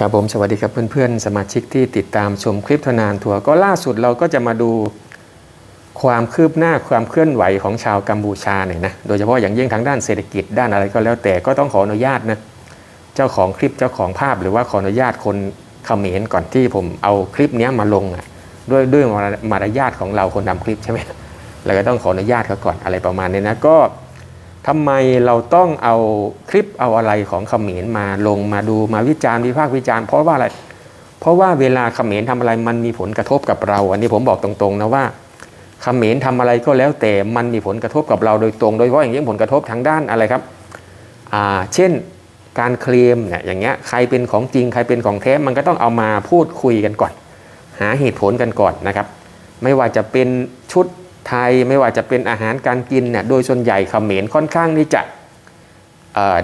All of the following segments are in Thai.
ครับผมสวัสดีครับเพื่อนๆ สมาชิกที่ติดตามชมคลิปทนานทัวร์ก็ล่าสุดเราก็จะมาดูความคืบหน้าความเคลื่อนไหวของชาวกัมพูชาหน่อยนะโดยเฉพาะอย่างยิ่งทางด้านเศรษฐกิจด้านอะไรก็แล้วแต่ก็ต้องขออนุญาตนะเจ้าของคลิปเจ้าของภาพหรือว่าขออนุญาตคนเขมรก่อนที่ผมเอาคลิปนี้มาลงอะด้วยด้วยมารยาทของเราคนทำคลิปใช่ไหมเราก็ต้องขออนุญาตเขาก่อนอะไรประมาณนี้นะก็ ทำไมเราต้องเอาคลิปเอาอะไรของเขมรมาลงมาดูมาวิจารณ์วิพากษ์วิจารณ์เพราะว่าอะไร เพราะว่าเวลาเขมรทำอะไรมันมีผลกระทบกับเรา อันนี้ผมบอกตรงๆนะว่าเขมรทำอะไรก็แล้วแต่มันมีผลกระทบกับเราโดยตรงโดยเฉพาะอย่างยิ่งผลกระทบทางด้านอะไรครับอ่าเช่นการเคลมเนี่ยอย่างเงี้ยใครเป็นของจริงใครเป็นของแท้มันก็ต้องเอามาพูดคุยกันก่อน หาเหตุผลกันก่อนนะครับ ไม่ว่าจะเป็นชุด ไทยไม่ว่าจะเป็นอาหารการกินเนี่ยโดยส่วนใหญ่เขมรค่อนข้างที่จะ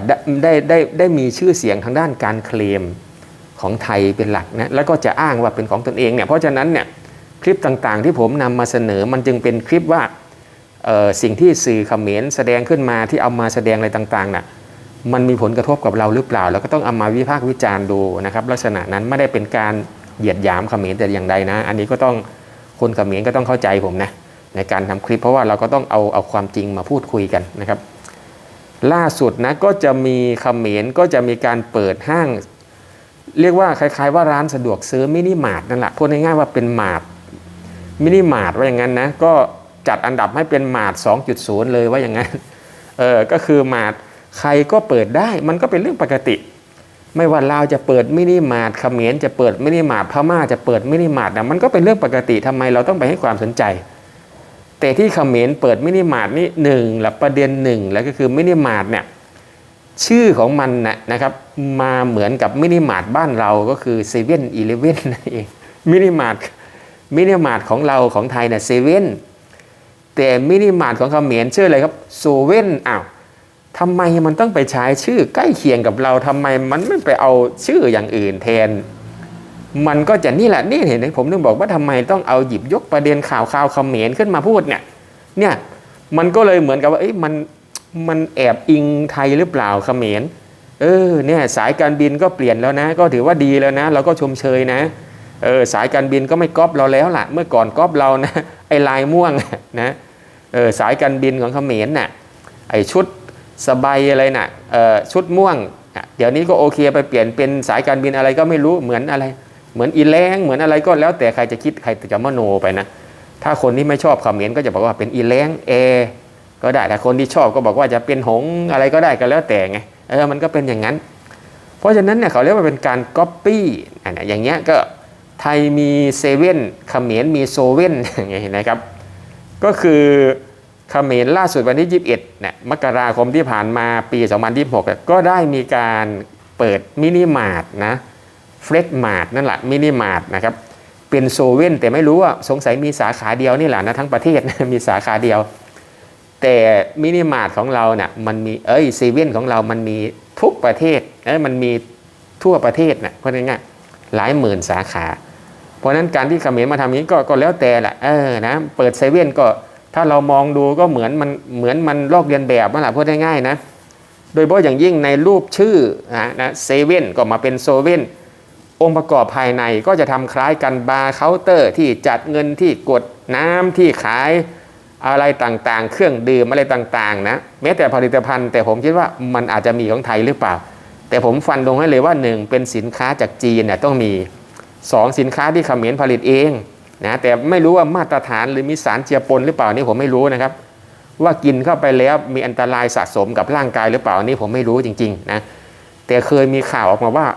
ได้ได้ได้ได้มีชื่อเสียงทางด้านการเคลมของไทยเป็นหลักนะแล้วก็จะอ้างว่าเป็นของตนเองเนี่ยเพราะฉะนั้นเนี่ยคลิปต่างๆที่ผมนำมาเสนอมันจึงเป็นคลิปว่าสิ่งที่สื่อเขมรแสดงขึ้นมาที่เอามาแสดงอะไรต่างๆน่ะมันมีผลกระทบกับเราหรือเปล่า แล้วก็ต้องเอามาวิพากษ์วิจารณ์ดูนะครับ ลักษณะนั้นไม่ได้เป็นการเหยียดหยามเขมรแต่อย่างใดนะ อันนี้ก็ต้องคนเขมรก็ต้องเข้าใจผมนะ ในการทำคลิป เพราะว่าเราก็ต้องเอาเอาความจริงมาพูดคุยกันนะครับ ล่าสุดนะก็จะมีเขมรก็จะมีการเปิดห้าง เรียกว่าคล้ายๆว่าร้านสะดวกซื้อมินิมาร์ทนั่นแหละพูดง่ายๆว่าเป็นมาร์ทมินิมาร์ทว่าอย่างนั้นนะก็จัดอันดับให้เป็นมาร์ท2.0 เลยว่าอย่างนั้นเออก็คือมาร์ทใครก็เปิดได้มันก็เป็นเรื่องปกติ ไม่ว่าลาวจะเปิดมินิมาร์ทเขมรจะเปิดมินิมาร์ทพม่าจะเปิดมินิมาร์ทนะมันก็เป็นเรื่องปกติทำไมเราต้องไปให้ความสนใจ แต่ที่เขมรเปิดมินิมาร์ทนี่หนึ่งและประเด็นหนึ่งแล้วก็คือมินิมาร์ทเนี่ยชื่อของมันนะนะครับมาเหมือนกับมินิมาร์ทบ้านเราก็คือเซเว่นอีเลเว่นนั่นเองมินิมาร์ทมินิมาร์ทของเราของไทยเนี่ยเซเว่นแต่มินิมาร์ทของเขมรชื่ออะไรครับโซเว่นอ้าวทำไมมันต้องไปใช้ชื่อใกล้เคียงกับเราทำไมมันไม่ไปเอาชื่ออย่างอื่นแทน มันก็จะนี่แหละนี่เห็นไหมผมถึงบอกว่าทำไมต้องเอาหยิบยกประเด็นข่าวข่าวเขมรขึ้นมาพูดเนี่ยเนี่ยมันก็เลยเหมือนกับว่าเอ้ยมันมันแอบอิงไทยหรือเปล่าเขมรเออเนี่ยสายการบินก็เปลี่ยนแล้วนะ ก็ถือว่าดีแล้วนะ เราก็ชมเชยนะเออสายการบินก็ไม่ก๊อปเราแล้วล่ะ เมื่อก่อนก๊อปเรานะไอ้ลายม่วงนะเออสายการบินของเขมรน่ะไอ้ชุดสบายอะไรน่ะเออชุดม่วงเดี๋ยวนี้ก็โอเคไปเปลี่ยนเป็นสายการบินอะไรก็ไม่รู้เหมือนอะไร เหมือนอีแรงเหมือนอะไรก็แล้วแต่ใครจะคิดใครจะมโนไปนะ ถ้าคนที่ไม่ชอบคอมเมนต์ก็จะบอกว่าเป็นอีแรงเอก็ได้แต่คนที่ชอบก็บอกว่าจะเป็นหงอะไรก็ได้ก็แล้วแต่ไงเออมันก็เป็นอย่างนั้น เพราะฉะนั้นเนี่ยเขาเรียกว่าเป็นการก๊อปปี้อันเนี้ยอย่างเงี้ยก็ไทยมีเซเว่นเขมรมีโซเว่นอย่างเงี้ยนะครับ ก็คือเขมรล่าสุดวันที่ 21เนี่ยมกราคมที่ผ่านมาปี 2026เนี่ยก็ได้มีการเปิดมินิมาร์ทนะ เฟรชมาร์ทนั่นแหละมินิมาร์ทนะครับเป็นโซเว่นแต่ไม่รู้ว่าสงสัยมีสาขาเดียวนี่แหละนะทั้งประเทศมีสาขาเดียว แต่มินิมาร์ทของเราเนี่ยมันมีเอ้ยเซเว่นของเรามันมีทุกประเทศเอ้ยมันมีทั่วประเทศนะเพราะงั้นหลายหมื่นสาขา เพราะฉะนั้นการที่เขมรมาทำอย่างนี้ก็ก็แล้วแต่แหละเออนะเปิดเซเว่นก็ถ้าเรามองดูก็เหมือนมันเหมือนมันลอกเลียนแบบนั่นแหละพูดง่ายๆนะโดยเฉพาะอย่างยิ่งในรูปชื่อนะนะเซเว่นก็มาเป็นโซเว่น องค์ประกอบภายในก็จะทำคล้ายกันบาร์เคาน์เตอร์ที่จัดเงินที่กดน้ำที่ขายอะไรต่างๆ เครื่องดื่มอะไรต่างๆนะแม้แต่ผลิตภัณฑ์ แต่ผมคิดว่ามันอาจจะมีของไทยหรือเปล่า แต่ผมฟันลงให้เลยว่าหนึ่งเป็นสินค้าจากจีนเนี่ยต้องมีสองสินค้าที่เขมรผลิตเองนะแต่ไม่รู้ว่ามาตรฐานหรือมีสารเจือปนหรือเปล่านี่ผมไม่รู้นะครับ ว่ากินเข้าไปแล้วมีอันตรายสะสมกับร่างกายหรือเปล่านี่ผมไม่รู้จริงๆนะแต่เคยมีข่าวออกมาว่า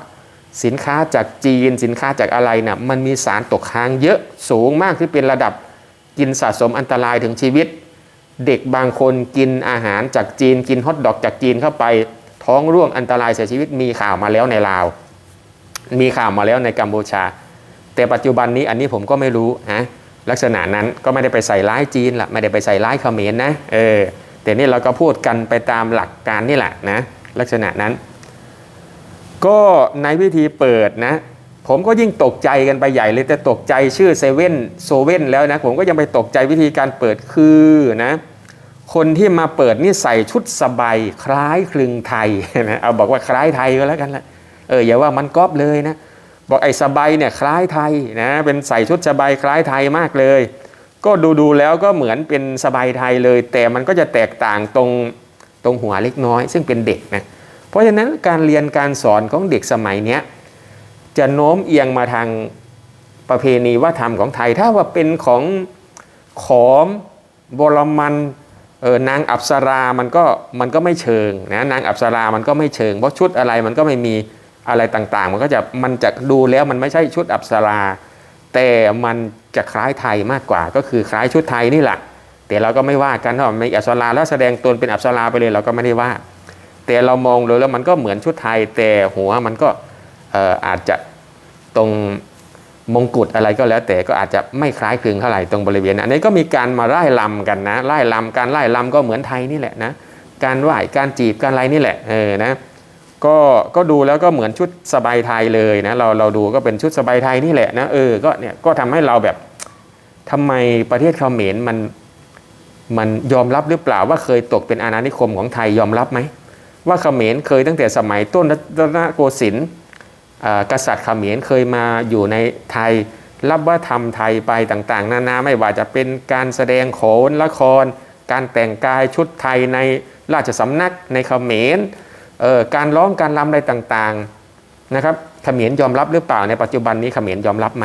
สินค้าจากจีนสินค้าจากอะไรนะ่ะมันมีสารตกค้างเยอะสูงมากที่เป็นระดับกินสะสมอันตรายถึงชีวิต เด็กบางคนกินอาหารจากจีนกินฮอทดอกจากจีนเข้าไป ท้องร่วงอันตรายเสียชีวิตมีข่าวมาแล้วในลาว มีข่าวมาแล้วในกัมพูชา แต่ปัจจุบันนี้อันนี้ผมก็ไม่รู้นะลักษณะนั้นก็ไม่ได้ไปใส่ร้ายจีนละไม่ได้ไปใส่ร้ายเขมรนะเออแต่นี่เราก็พูดกันไปตามหลักการนี่แหละนะลักษณะนั้น ก็ในวิธีเปิดนะ ผมก็ยิ่งตกใจกันไปใหญ่เลยแต่ตกใจชื่อเซเว่นโซเว่นแล้วนะ ผมก็ยังไปตกใจวิธีการเปิดคือนะ คนที่มาเปิดนี่ใส่ชุดสบายคล้ายคลึงไทยนะเอาบอกว่าคล้ายไทยก็แล้วกันละเอออย่าว่ามันก๊อปเลยนะบอกไอ้สบายเนี่ยคล้ายไทยนะเป็นใส่ชุดสบายคล้ายไทยมากเลย ก็ดูดูแล้วก็เหมือนเป็นสบายไทยเลย แต่มันก็จะแตกต่างตรงตรงหัวเล็กน้อย ซึ่งเป็นเด็กนะ เพราะฉะนั้นการเรียนการสอนของเด็กสมัยเนี้ยจะโน้มเอียงมาทางประเพณีวัฒนธรรมของไทย ถ้าว่าเป็นของขอมบรมันเออนางอัปสรา มันก็มันก็ไม่เชิงนะนางอัปสรา มันก็ไม่เชิง เพราะชุดอะไรมันก็ไม่มีอะไรต่างๆ มันก็จะมันจะดูแล้วมันไม่ใช่ชุดอัปสรา แต่มันจะคล้ายไทยมากกว่า ก็คือคล้ายชุดไทยนี่แหละแต่เราก็ไม่ว่ากันว่าไม่อัปสราแล้วแสดงตนเป็นอัปสราไปเลยเราก็ไม่ได้ว่า แต่เรามองดูแล้วมันก็เหมือนชุดไทย แต่หัวมันก็อาจจะตรงมงกุฎอะไรก็แล้ว แต่ก็อาจจะไม่คล้ายคลึงเท่าไหร่ตรงบริเวณอันนี้ก็มีการมาไล่ลำกันนะไล่ลำการไล่ลำก็เหมือนไทยนี่แหละนะการไหว้การจีบการอะไรนี่แหละเออนะก็ก็ดูแล้วก็เหมือนชุดสบายไทยเลยนะเราเราดูก็เป็นชุดสบายไทยนี่แหละนะเออก็เนี่ยก็ทำให้เราแบบทำไมประเทศเขมรมันมันยอมรับหรือเปล่าว่าเคยตกเป็นอาณานิคมของไทยยอมรับไหม ว่าเขมรเคยตั้งแต่สมัยต้นรัตนโกสินทร์กษัตริย์เขมรเคยมาอยู่ในไทย รับว่าทำไทยไปต่างๆ นานาไม่ว่าจะเป็นการแสดงโขนละคร การแต่งกายชุดไทยในราชสำนักในเขมรการร้องการรำอะไรต่างๆนะครับเขมรยอมรับหรือเปล่าในปัจจุบันนี้เขมรยอมรับไหม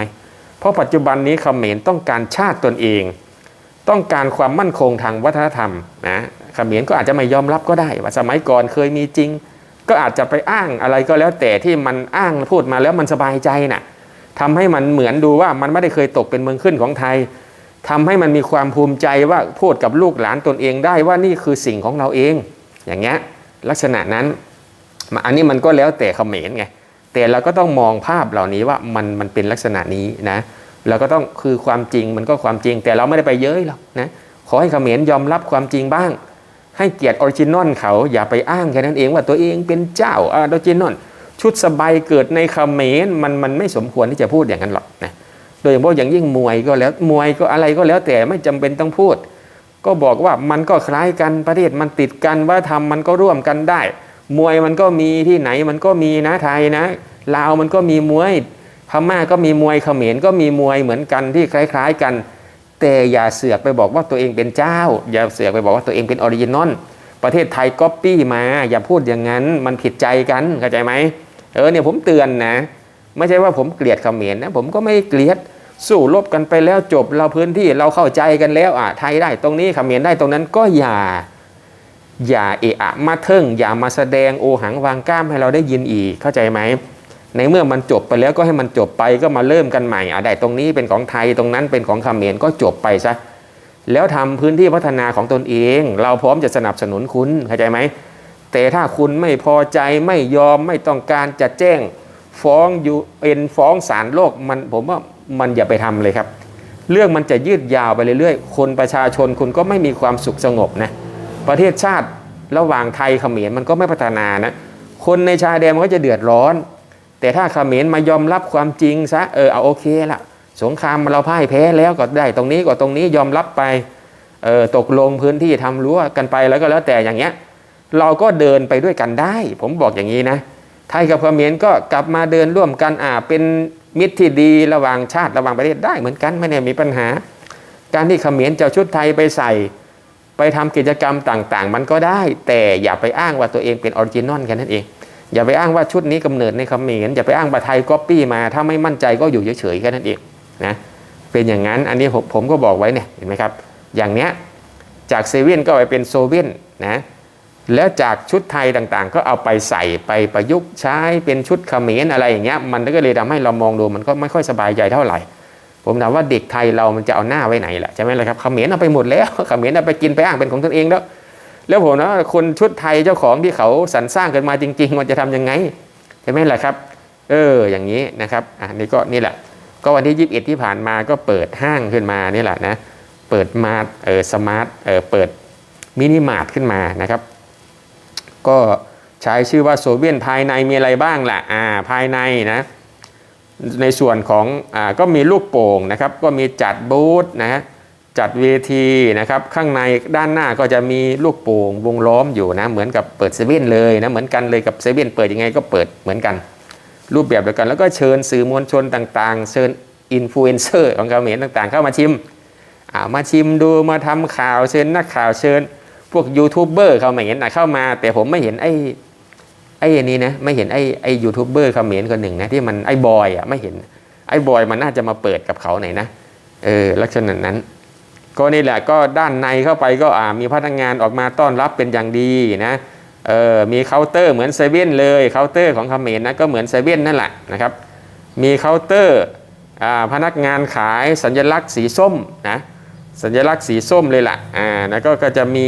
เพราะปัจจุบันนี้เขมรต้องการชาติตนเอง ต้องการความมั่นคงทางวัฒนธรรมนะ ขมรก็อาจจะไม่ยอมรับก็ได้ว่าสมัยก่อนเคยมีจริง ก็อาจจะไปอ้างอะไรก็แล้วแต่ที่มันอ้างพูดมาแล้วมันสบายใจน่ะทำให้มันเหมือนดูว่ามันไม่ได้เคยตกเป็นเมืองขึ้นของไทยทำให้มันมีความภูมิใจว่าพูดกับลูกหลานตนเองได้ว่านี่คือสิ่งของเราเอง อย่างเงี้ยลักษณะนั้นอันนี้มันก็แล้วแต่เขมรไงแต่เราก็ต้องมองภาพเหล่านี้ว่ามันมันเป็นลักษณะนี้นะเราก็ต้องคือความจริงมันก็ความจริงแต่เราไม่ได้ไปเย้ยหรอกนะขอให้เขมรยอมรับความจริงบ้าง ให้เกียรติออริจินอลเขาอย่าไปอ้างแค่นั้นเองว่าตัวเองเป็นเจ้าออริจินอลชุดสบายเกิดในเขมรมันมันไม่สมควรที่จะพูดอย่างนั้นหรอกนะโดยเฉพาะอย่างยิ่งมวยก็แล้วมวยก็อะไรก็แล้วแต่ไม่จำเป็นต้องพูด ก็บอกว่ามันก็คล้ายกันประเทศมันติดกันว่าทำมันก็ร่วมกันได้ มวยมันก็มีที่ไหนมันก็มีนะไทยนะลาวมันก็มีมวยพม่าก็มีมวยเขมรก็มีมวยเหมือนกันที่คล้าย ๆกัน แต่อย่าเสือกไปบอกว่าตัวเองเป็นเจ้า อย่าเสือกไปบอกว่าตัวเองเป็นออริจินอลประเทศไทยก๊อปปี้มา อย่าพูดอย่างนั้น มันผิดใจกันเข้าใจไหมเออเนี่ยผมเตือนนะ ไม่ใช่ว่าผมเกลียดเขมรนะผมก็ไม่เกลียดสู้รบกันไปแล้วจบเราพื้นที่เราเข้าใจกันแล้วอะไทยได้ตรงนี้เขมรได้ตรงนั้นก็อย่า อย่าเอะอะมาเทิงอย่ามาแสดงโอหังวางกล้ามให้เราได้ยินอีกเข้าใจไหม ในเมื่อมันจบไปแล้วก็ให้มันจบไปก็มาเริ่มกันใหม่อะได้ตรงนี้เป็นของไทยตรงนั้นเป็นของเขมรก็จบไปซะแล้วทำพื้นที่พัฒนาของตนเอง เราพร้อมจะสนับสนุนคุณเข้าใจไหมแต่ถ้าคุณไม่พอใจไม่ยอมไม่ต้องการจะแจ้งฟ้องยูเอ็นฟ้องศาลโลกมันผมว่ามันอย่าไปทำเลยครับ เรื่องมันจะยืดยาวไปเรื่อยๆ คนประชาชนคุณก็ไม่มีความสุขสงบนะประเทศชาติระหว่างไทยเขมรมันก็ไม่พัฒนานะคนในชายแดนมันก็จะเดือดร้อน แต่ถ้าเขมรมายอมรับความจริงซะเออเอาโอเคละสงครามเราพ่ายแพ้แล้วก็ได้ตรงนี้ก็ตรงนี้ยอมรับไปเออตกลงพื้นที่ทำรั้วกันไปแล้วก็แล้วแต่อย่างเงี้ยเราก็เดินไปด้วยกันได้ ผมบอกอย่างนี้นะไทยกับเขมรก็กลับมาเดินร่วมกันอ่าเป็นมิตรที่ดีระหว่างชาติระหว่างประเทศได้เหมือนกันไม่ได้มีปัญหา การที่เขมรจะชุดไทยไปใส่ ไปทำกิจกรรมต่างๆ มันก็ได้ แต่อย่าไปอ้างว่าตัวเองเป็นออริจินอลแค่นั้นเอง อย่าไปอ้างว่าชุดนี้กำเนิดในเขมรอย่าไปอ้างว่าไทยก๊อปปี้มา ถ้าไม่มั่นใจก็อยู่เฉยๆแค่นั้นเองนะเป็นอย่างนั้นอันนี้ผมผมก็บอกไว้เนี่ยเห็นไหมครับ อย่างเนี้ยจากเซเว่นก็ไปเป็นโซเว่นนะแล้วจากชุดไทยต่างๆ ก็เอาไปใส่ไปประยุกต์ใช้เป็นชุดเขมรอะไรอย่างเงี้ยมันก็เลยทำให้เรามองดูมันก็ไม่ค่อยสบายใจเท่าไหร่ ผมถามว่าเด็กไทยเรามันจะเอาหน้าไว้ไหนล่ะใช่ไหมล่ะครับเขมรเอาไปหมดแล้วเขมรเอาไปกินไปอ้างเป็นของตนเองแล้ว แล้วผมนะคนชุดไทยเจ้าของที่เขาสรรสร้างกันมาจริง ๆ มันจะทำยังไงใช่ไหมล่ะครับ เอออย่างนี้นะครับอะนี่ก็นี่แหละ ก็วันที่ 21 ที่ผ่านมาก็เปิดห้างขึ้นมานี่แหละนะเปิดมาร์ทเออสมาร์ทเออเปิดมินิมาร์ทขึ้นมานะครับ ก็ใช้ชื่อว่าโซเวียนภายในมีอะไรบ้างล่ะอ่าภายในนะในส่วนของอ่าก็มีลูกโป่งนะครับ ก็มีจัดบูธนะฮะ จัดเวทีนะครับข้างในด้านหน้าก็จะมีลูกโป่งวงล้อมอยู่นะเหมือนกับเปิดเซเว่นเลยนะเหมือนกันเลยกับเซเว่นเปิดยังไงก็เปิดเหมือนกัน รูปแบบเดียวกัน แล้วก็เชิญสื่อมวลชนต่างๆ เชิญอินฟลูเอนเซอร์ของเขมรต่างๆ เข้ามาชิมามาชิมดูมาทำข่าวเชิญนักข่าวเชิญ พวกยูทูบเบอร์เขมรนะเข้ามา แต่ผมไม่เห็นไอ้ไอ้นี้นะไม่เห็นไอ้ไอ้ยูทูบเบอร์เขมรคนหนึ่งนะที่มันไอ้บอยอะไม่เห็นไอ้บอยมันน่าจะมาเปิดกับเขาหน่อยนะเออลักษณะนั้น ก็นี่แหละก็ด้านในเข้าไปก็อ่ามีพนักงานออกมาต้อนรับเป็นอย่างดีนะเออมีเคาน์เตอร์เหมือนเซเว่นเลยเคาน์เตอร์ของเขมรนะก็เหมือนเซเว่นนั่นแหละนะครับ มีเคาน์เตอร์อ่าพนักงานขายสัญลักษณ์สีส้มนะสัญลักษณ์สีส้มเลยล่ะอ่าแล้วก็ก็จะมี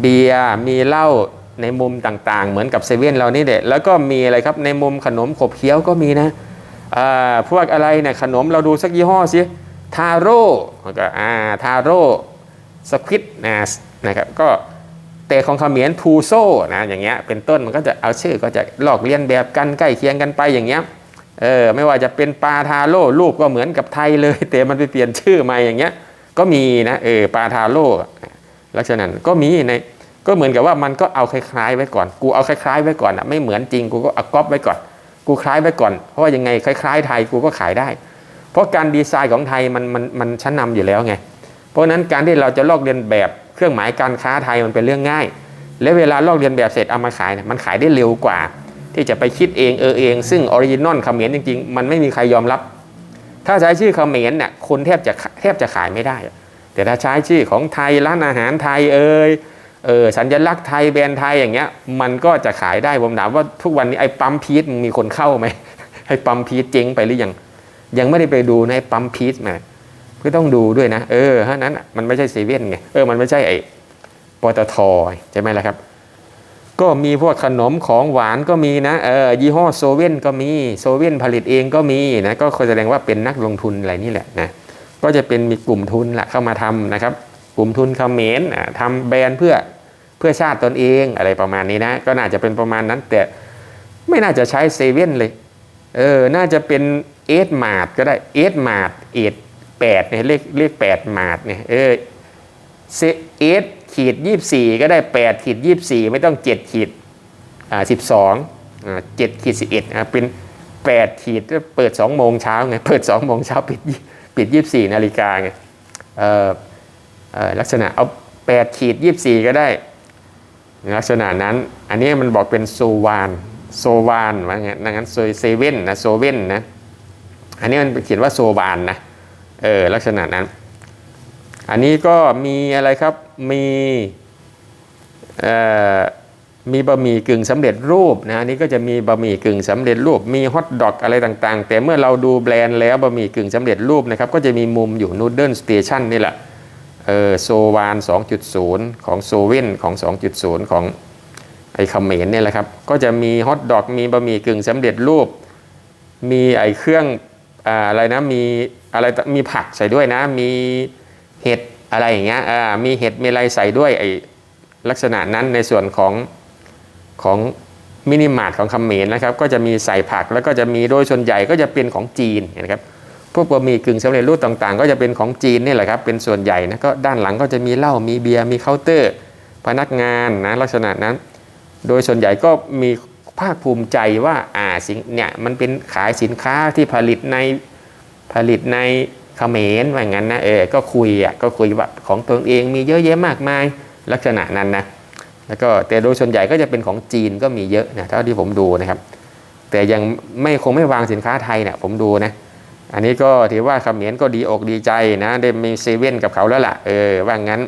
เบียร์มีเหล้าในมุมต่างๆ เหมือนกับเซเว่นเรานี่แหละแล้วก็มีอะไรครับในมุมขนมขบเคี้ยวก็มีนะอ่าพวกอะไรเนี่ยขนมเราดูสักยี่ห้อสิ ทาโร่ก็อ่าทาโร่สควิตนะนะครับก็แต่ของเขมรทูโซนะอย่างเงี้ยเป็นต้นมันก็จะเอาชื่อก็จะลอกเลียนแบบกันใกล้เคียงกันไปอย่างเงี้ยเออไม่ว่าจะเป็นปลาทาโร่รูปก็เหมือนกับไทยเลย แต่มันไปเปลี่ยนชื่อมาอย่างเงี้ยก็มีนะเออปลาทาโร่ลักษณะนั้นก็มีในก็เหมือนกับว่ามันก็เอาคล้ายๆไว้ก่อน กูเอาคล้ายๆไว้ก่อนอะไม่เหมือนจริงกูก็เอาก๊อปไว้ก่อน กูคล้ายไว้ก่อน เพราะว่ายังไงคล้ายๆไทยกูก็ขายได้ เพราะการดีไซน์ของไทยมันมันมันชั้นนำอยู่แล้วไง เพราะนั้นการที่เราจะลอกเลียนแบบเครื่องหมายการค้าไทยมันเป็นเรื่องง่าย และเวลาลอกเลียนแบบเสร็จเอามาขายเนี่ยมันขายได้เร็วกว่า ที่จะไปคิดเองเออเอง ซึ่งออริจินอลเขมรจริงๆ มันไม่มีใครยอมรับ ถ้าใช้ชื่อเขมรเนี่ยคนแทบจะแทบจะขายไม่ได้ แต่ถ้าใช้ชื่อของไทยร้านอาหารไทยเอ่ยเออสัญลักษณ์ไทยแบรนด์ไทยอย่างเงี้ยมันก็จะขายได้ผมถามว่าทุกวันนี้ไอ้ปั๊มพีชมันมีคนเข้าไหมไอ้ปั๊มพีชเจ๊งไปหรือยัง ยังไม่ได้ไปดูในปั๊มพีชมาก็ต้องดูด้วยนะ เออถ้านั้นมันไม่ใช่เซเว่นไงเออมันไม่ใช่ไอ้ปตทใช่ไหมล่ะครับ ก็มีพวกขนมของหวานก็มีนะเออยี่ห้อโซเว่นก็มีโซเว่นผลิตเองก็มีนะก็แสดงว่าเป็นนักลงทุนอะไรนี่แหละนะก็จะเป็นมีกลุ่มทุนแหละเข้ามาทำนะครับ กลุ่มทุนเขมรอะทำแบรนด์เพื่อเพื่อชาติตนเองอะไรประมาณนี้นะ ก็น่าจะเป็นประมาณนั้นแต่ไม่น่าจะใช้เซเว่นเลย เออ น่าจะเป็นเอสมาดก็ได้เอสมาดเอสแปดเนี่ยเลขเลขแปดมาดเนี่ยเออเซเอสขีดยี่สี่ก็ได้แปดขีดยี่สี่ไม่ต้องเจ็ดขีดอ่าสิบสองอ่าเจ็ดขีดสิบเอ็ดอ่าเป็นแปดขีดก็เปิดสองโมงเช้าไงเปิดสองโมงเช้าปิดปิดยี่สี่นาฬิกาไงเออเออลักษณะเอาแปดขีดยี่สี่ก็ได้ ลักษณะนั้นอันนี้มันบอกเป็นโซวาน โซวานว่าไงดังนั้นโซเซเว่นนะโซเว่นนะ อันนี้มันเขียนว่าโซวานนะ เออลักษณะนั้น อันนี้ก็มีอะไรครับ มีเอ่อมีบะหมี่กึ่งสำเร็จรูปนะอันนี้ก็จะมีบะหมี่กึ่งสำเร็จรูป มีฮอทดอกอะไรต่างๆ แต่เมื่อเราดูแบรนด์แล้วบะหมี่กึ่งสำเร็จรูปนะครับ ก็จะมีมุมอยู่นูเดิลสเตชันนี่แหละ เออโซวาน 2.0 ของโซเว่นของ 2.0 ของ ไอ้เขมรเนี่ยแหละครับ ก็จะมีฮอทดอกมีบะหมี่กึ่งสำเร็จรูป มีไอ้เครื่องอ่าอะไรนะมีอะไรมีผักใส่ด้วยนะ มีเห็ดอะไรอย่างเงี้ยอ่ามีเห็ดมีอะไรใส่ด้วยไอ้ลักษณะนั้นในส่วนของของมินิมาร์ทของเขมรนะครับ ก็จะมีใส่ผักแล้วก็จะมีโดยส่วนใหญ่ก็จะเป็นของจีนนะครับพวกบะหมี่กึ่งสำเร็จรูปต่างๆ ก็จะเป็นของจีนนี่แหละครับเป็นส่วนใหญ่นะก็ด้านหลังก็จะมีเหล้ามีเบียร์มีเคาน์เตอร์ พนักงานนะลักษณะนั้น โดยส่วนใหญ่ก็มีภาคภูมิใจว่าอ่าสินเนี่ยมันเป็นขายสินค้าที่ผลิตในผลิตในเขมรว่างั้นนะเออก็คุยอะก็คุยว่าของตนเองมีเยอะแยะมากมายลักษณะนั้นนะแล้วก็แต่โดยส่วนใหญ่ก็จะเป็นของจีนก็มีเยอะนะเท่าที่ผมดูนะครับ แต่ยังไม่คงไม่วางสินค้าไทยเนี่ยผมดูนะอันนี้ก็ถือว่าเขมรก็ดีอกดีใจนะได้มีเซเว่นกับเขาแล้วล่ะเออว่างั้น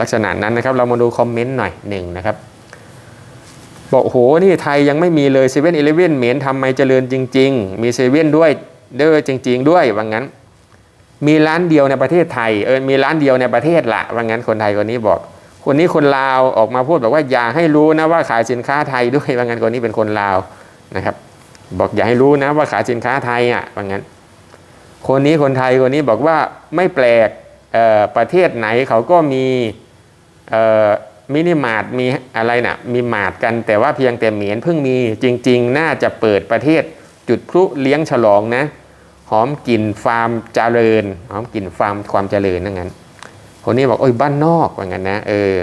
ลักษณะนั้นนะครับเรามาดูคอมเมนต์หน่อยหนึ่งนะครับ บอกโหนี่ไทยยังไม่มีเลยเซเว่นอีเลฟเว่นเหมนทำไมเจริญจริง ๆ มีเซเว่นด้วยเด้อจริง ๆ ด้วยว่างั้น มีร้านเดียวในประเทศไทยเออมีร้านเดียวในประเทศละว่างั้นคนไทยคนนี้บอก คนนี้คนลาวออกมาพูดบอกว่าอย่าให้รู้นะว่าขายสินค้าไทยด้วยว่างั้นคนนี้เป็นคนลาวนะครับ บอกอย่าให้รู้นะว่าขายสินค้าไทยอะว่างั้น คนนี้คนไทยคนนี้บอกว่าไม่แปลกประเทศไหนเขาก็มีเอ่อ มินิมาร์ทมีอะไรนะ่ะมีมาร์ทกันแต่ว่าเพียงแต่เหมียนเพิ่งมีจริง ๆ น่าจะเปิดประเทศจุดพลุเลี้ยงฉลองนะ หอมกลิ่นฟาร์มเจริญ หอมกลิ่นฟาร์มความเจริญนั่นงั้น คนนี้บอกโอ้ยบ้านนอกว่างั้นนะเออ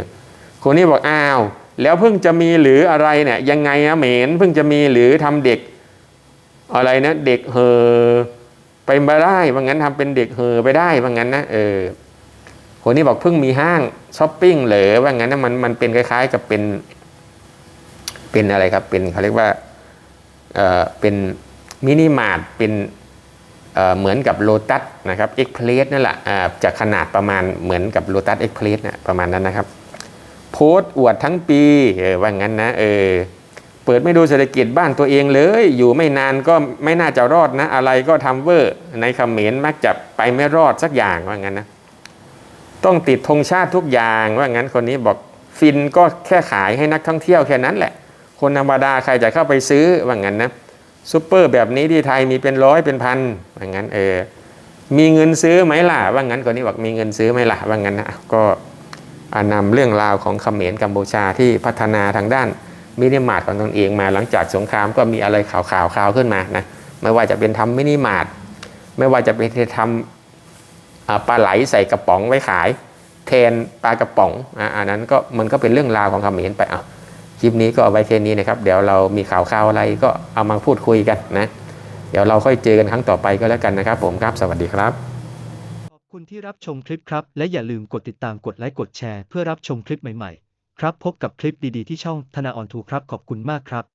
คนนี้บอกอ้าว แล้วเพิ่งจะมีหรืออะไรเนี่ยยังไงอะเหมนเพิ่งจะมีหรือทำเด็ก อะไรนะเด็กเหอไปมาได้ว่างั้นทำเป็นเด็กเหอไปได้ว่างั้นนะเออ คนนี้บอกเพิ่งมีห้างช้อปปิ้งเหรอว่างั้นนะมันมันเป็นคล้าย ๆ กับเป็น เป็นอะไรครับ เป็นเขาเรียกว่าเออเป็นมินิมาร์ทเป็นเออเหมือนกับโลตัสนะครับเอ็กเพลสนั่นแหละอ่าจะขนาดประมาณเหมือนกับโลตัสเอ็กเพลสนะประมาณนั้นนะครับ โพสต์อวดทั้งปีเออว่างั้นนะเออเปิดไม่ดูเศรษฐกิจบ้านตัวเองเลย อยู่ไม่นานก็ไม่น่าจะรอดนะ อะไรก็ทำเวอร์ในเขมรมักจะไปไม่รอดสักอย่างว่างั้นนะ ต้องติดธงชาติทุกอย่างว่างั้นคนนี้บอกฟินก็แค่ขายให้นักท่องเที่ยวแค่นั้นแหละ คนธรรมดาใครจะเข้าไปซื้อว่างั้นนะซูเปอร์แบบนี้ที่ไทยมีเป็นร้อยเป็นพันว่างั้นเออมีเงินซื้อไหมล่ะว่างั้นคนนี้บอกมีเงินซื้อไหมล่ะว่างั้นนะก็อ่านำเรื่องราวของเขมรกัมพูชาที่พัฒนาทางด้านมินิมาร์ทของตนเองมาหลังจากสงครามก็มีอะไรข่าวข่าวข่าวขึ้นมานะไม่ว่าจะเป็นทำมินิมาร์ทไม่ว่าจะเป็นทำอ่า ปลาไหลใส่กระป๋องไว้ขาย แทนปลากระป๋องอ,อันนั้นก็มันก็เป็นเรื่องราวของเขมรไปอะคลิปนี้ก็เอาไว้แค่นี้นะครับ เดี๋ยวเรามีข่าวข่าวอะไรก็เอามาพูดคุยกันนะ เดี๋ยวเราค่อยเจอกันครั้งต่อไปก็แล้วกันนะครับ ผมครับ สวัสดีครับ ขอบคุณที่รับชมคลิปครับ และอย่าลืมกดติดตามกดไลค์กดแชร์เพื่อรับชมคลิปใหม่ๆ ครับพบกับคลิปดีๆที่ช่องธนาออนทูครับขอบคุณมากครับ